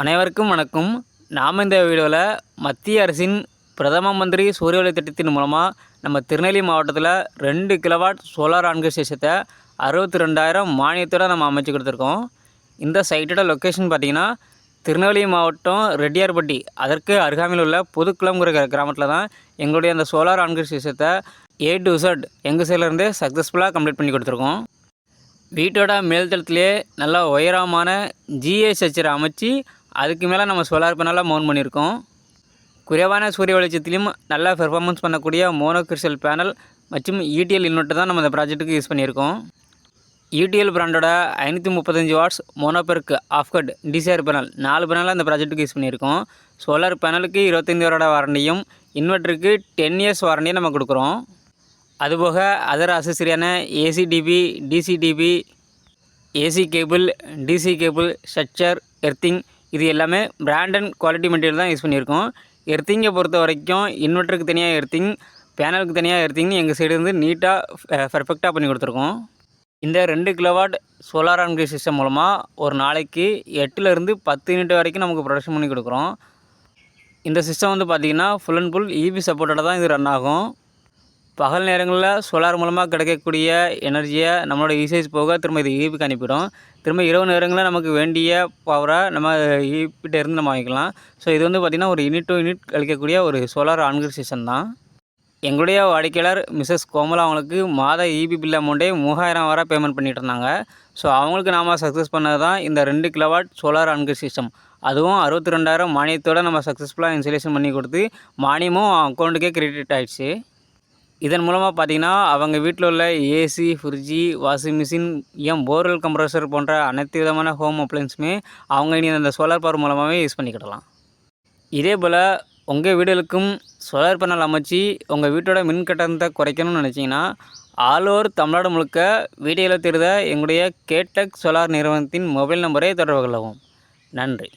அனைவருக்கும் வணக்கம். நாம் இந்த வீடியோவில் மத்திய அரசின் பிரதம மந்திரி சூரிய ஒளி திட்டத்தின் மூலமாக நம்ம திருநெல்வேலி மாவட்டத்தில் ரெண்டு கிலோவாட் சோலார் ஆன்கர் ஸ்டேஷத்தை அறுபத்தி ரெண்டாயிரம் மானியத்தோடு நம்ம அமைச்சு கொடுத்துருக்கோம். இந்த சைட்டோட லொக்கேஷன் பார்த்திங்கன்னா திருநெல்வேலி மாவட்டம் ரெட்டியார்பட்டி அதற்கு அருகாமையில் உள்ள புதுக்குளம்ங்கிற கிராமத்தில் தான் எங்களுடைய அந்த சோலார் ஆன்கர் ஸ்டேஷத்தை ஏ டு சட் எங்கள் சைட்லேருந்து சக்ஸஸ்ஃபுல்லாக கம்ப்ளீட் பண்ணி கொடுத்துருக்கோம். வீட்டோட மேல்தளத்திலே நல்லா உயரமான ஜிஏ அமைச்சு அதுக்கு மேலே நம்ம சோலார் பேனலாக மவுண்ட் பண்ணியிருக்கோம். குறைவான சூரிய வெளிச்சத்திலையும் நல்லா பெர்ஃபார்மன்ஸ் பண்ணக்கூடிய மோனோகிரிசல் பேனல் மற்றும் இடிஎல் இன்வெர்ட்டர் தான் நம்ம இந்த ப்ராஜெக்ட்டுக்கு யூஸ் பண்ணியிருக்கோம். இடிஎல் பிராண்டோட ஐநூற்றி முப்பத்தஞ்சு watts monoperc half cut DCR panel நாலு பேனலாக இந்த ப்ராஜெக்ட்டுக்கு யூஸ் பண்ணியிருக்கோம். சோலார் பேனலுக்கு இருபத்தஞ்சி வருட வாரண்டியும் இன்வெர்ட்டருக்கு டென் இயர்ஸ் வாரண்டியும் நம்ம கொடுக்குறோம். அதுபோக other அசசரியான ACDB DCDB AC cable DC cable structure earthing இது எல்லாமே பிராண்ட் அண்ட் குவாலிட்டி மெட்டீரியல் தான் யூஸ் பண்ணியிருக்கோம். எர்த்திங்கை பொறுத்த வரைக்கும் இன்வெர்ட்டருக்கு தனியாக எர்த்திங் பேனலுக்கு தனியாக எர்த்திங்னு எங்கள் சைடு வந்து நீட்டாக பர்ஃபெக்டாக பண்ணி கொடுத்துருக்கோம். இந்த ரெண்டு கிலோவாட் சோலார் ஆன்கிரி சிஸ்டம் மூலமாக ஒரு நாளைக்கு எட்டுலேருந்து பத்து யூனிட் வரைக்கும் நமக்கு ப்ரொடக்ஷன் பண்ணி கொடுக்குறோம். இந்த சிஸ்டம் வந்து பார்த்திங்கன்னா ஃபுல் அண்ட் ஃபுல் இபி சப்போர்ட்டோட தான் இது ரன் ஆகும். பகல் நேரங்களில் சோலார் மூலமாக கிடைக்கக்கூடிய எனர்ஜியை நம்மளோட யூசேஜ் போக திரும்ப இது ஈபிக்கு அனுப்பிடும். திரும்ப இரவு நேரங்களில் நமக்கு வேண்டிய பவரை நம்ம ஈபிட்ட இருந்து நம்ம வாங்கிக்கலாம். ஸோ இது வந்து பார்த்திங்கன்னா ஒரு யூனிட் டு யூனிட் கழிக்கக்கூடிய ஒரு சோலார் ஆன்கிரிசேஷன் தான். எங்களுடைய வாடிக்கையாளர் மிஸ்ஸஸ் கோமலா அவங்களுக்கு மாத இபி பில் அமௌண்ட்டே மூவாயிரம் வரை பேமெண்ட் பண்ணிட்டு இருந்தாங்க. ஸோ அவங்களுக்கு நாம் சக்ஸஸ் பண்ணது தான் இந்த ரெண்டு கிலோவாட் சோலார் ஆன்கர் சிஸ்டம் அதுவும் அறுபத்தி ரெண்டாயிரம் மானியத்தோடு நம்ம சக்ஸஸ்ஃபுல்லாக இன்சுலேஷன் பண்ணி கொடுத்து மானியமும் அக்கௌண்ட்டுக்கே கிரெடிட் ஆகிடுச்சு இதன் மூலமாக பார்த்தீங்கன்னா அவங்க வீட்டில் உள்ள ஏசி ஃப்ரிட்ஜி வாஷிங் மிஷின் ஏன் போர்வெல் கம்ப்ரஸர் போன்ற அனைத்து விதமான ஹோம் அப்ளைன்ஸுமே அவங்க இனி அந்த சோலார் பவர் மூலமாகவே யூஸ் பண்ணிக்கிடலாம். இதே போல் உங்கள் வீடுகளுக்கும் சோலார் பேனல் அமைச்சு உங்கள் வீட்டோட மின் கட்டணத்தை குறைக்கணும்னு நினச்சிங்கன்னா ஆல் ஓவர் தமிழ்நாடு முழுக்க வீடியோவில் தெரிந்த எங்களுடைய கேட்டக் சோலார் நிறுவனத்தின் மொபைல் நம்பரை தொடர்பு கொள்ளவும். நன்றி.